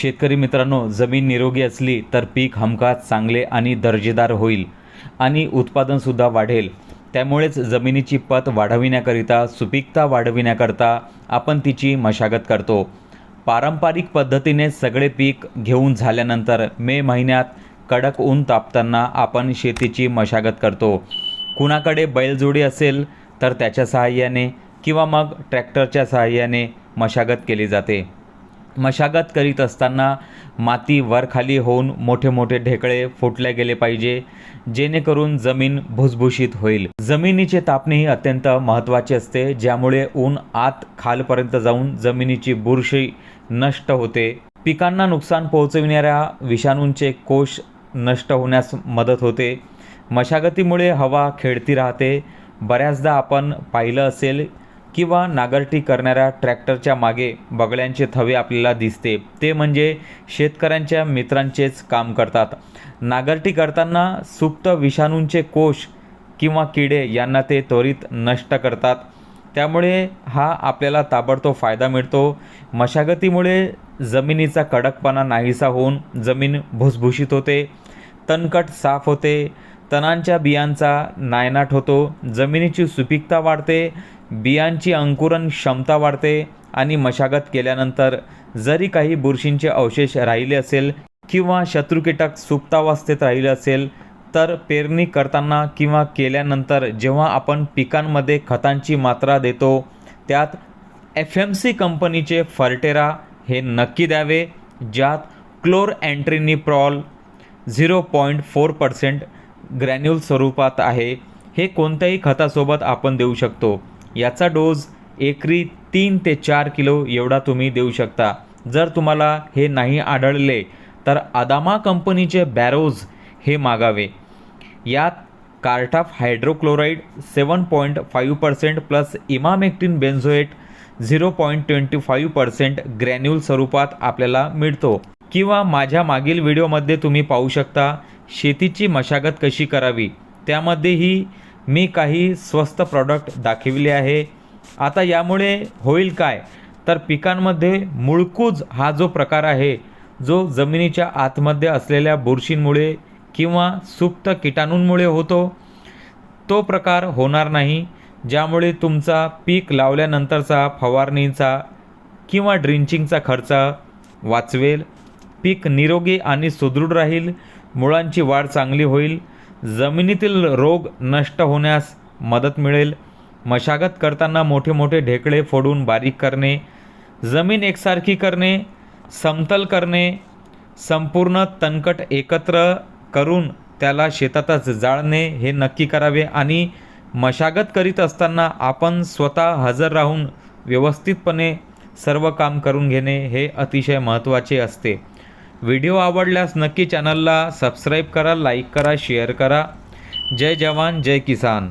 शेतकरी मित्रांनो जमीन निरोगी असली तर पीक हमखास चांगले आणि दर्जेदार होईल आणि उत्पादनसुद्धा वाढेल. त्यामुळेच जमिनीची पत वाढविण्याकरिता सुपीकता वाढविण्याकरता आपण तिची मशागत करतो. पारंपरिक पद्धतीने सगळे पीक घेऊन झाल्यानंतर मे महिन्यात कडक ऊन तापताना आपण शेतीची मशागत करतो. कुणाकडे बैलजोडी असेल तर त्याच्या सहाय्याने किंवा मग ट्रॅक्टरच्या सहाय्याने मशागत केली जाते. मशागत करीत असताना माती वरखाली होऊन मोठे मोठे ढेकळे फुटले गेले पाहिजे जेणेकरून जमीन भुसभुशीत होईल. जमिनीचे तापणे ही अत्यंत महत्त्वाचे असते ज्यामुळे ऊन आत खालपर्यंत जाऊन जमिनीची बुरशी नष्ट होते. पिकांना नुकसान पोहोचविणाऱ्या विषाणूंचे कोश नष्ट होण्यास मदत होते. मशागतीमुळे हवा खेळती राहते. बऱ्याचदा आपण पाहिलं असेल किंवा नांगरटी करणाऱ्या ट्रॅक्टरच्या मागे बगड्यांचे थवे आपल्याला दिसते. ते म्हणजे शेतकऱ्यांच्या मित्रांचेच काम करतात. नांगरटी करताना सुप्त विषाणूंचे कोश किंवा किडे यांना ते त्वरित नष्ट करतात. त्यामुळे हा आपल्याला ताबडतोब फायदा मिळतो. मशागतीमुळे जमिनीचा कडकपणा नाहीसा होऊन जमीन भुसभुशीत होते. तणकट साफ होते. तणांच्या बियांचा नायनाट होतो. जमिनीची सुपीकता वाढते. बियांची अंकुरण क्षमता वाढते आणि मशागत केल्यानंतर जरी काही बुरशींचे अवशेष राहिले असेल किंवा शत्रुकीटक सुप्तावस्थेत राहिले असेल तर पेरणी करताना किंवा केल्यानंतर जेव्हा आपण पिकांमध्ये खतांची मात्रा देतो त्यात एफ एम सी कंपनीचे फर्टेरा हे नक्की द्यावे ज्यात chlorantraniliprole zero point four percent granule स्वरूपात आहे. हे कोणत्याही खतासोबत आपण देऊ शकतो. याचा डोस एकरी तीन ते चार किलो एवढा तुम्ही देऊ शकता. जर तुम्हाला हे नाही आढळले तर अदामा कंपनीचे बॅरोज हे मागावे. यात cartap hydrochloride seven point five percent plus emamectin benzoate zero point twenty five percent granule स्वरूपात आपल्याला मिळतो. किंवा माझ्या मागील व्हिडिओमध्ये तुम्ही पाहू शकता शेतीची मशागत कशी करावी? त्यामध्येही मी काही स्वस्त प्रॉडक्ट दाखविले आहे. आता यामुळे होईल काय? तर पिकांमध्ये मुळकूज हा जो प्रकार आहे जो जमिनीच्या आतमध्ये असलेल्या बुरशींमुळे किंवा सुप्त किटाणूंमुळे होतो तो प्रकार होणार नाही ज्यामुळे तुमचा पीक लावल्यानंतरचा फवारणीचा किंवा ड्रिंचिंगचा खर्च वाचवेल. पीक निरोगी आणि सुदृढ राहील मुळांची वाढ चांगली होईल जमिनीतील रोग नष्ट होण्यास मदत मिळेल. मशागत करताना मोठे मोठे ढेकळे फोडून बारीक करणे जमीन एकसारखी करणे समतल करणे संपूर्ण तणकट एकत्र करून त्याला शेतातच जाळणे हे नक्की करावे आणि मशागत करीत असताना आपण स्वतः हजर राहून व्यवस्थितपणे सर्व काम करून घेणे हे अतिशय महत्त्वाचे असते. व्हिडिओ आवडल्यास नक्की चॅनलला सबस्क्राईब करा लाईक करा शेअर करा. जय जवान जय किसान.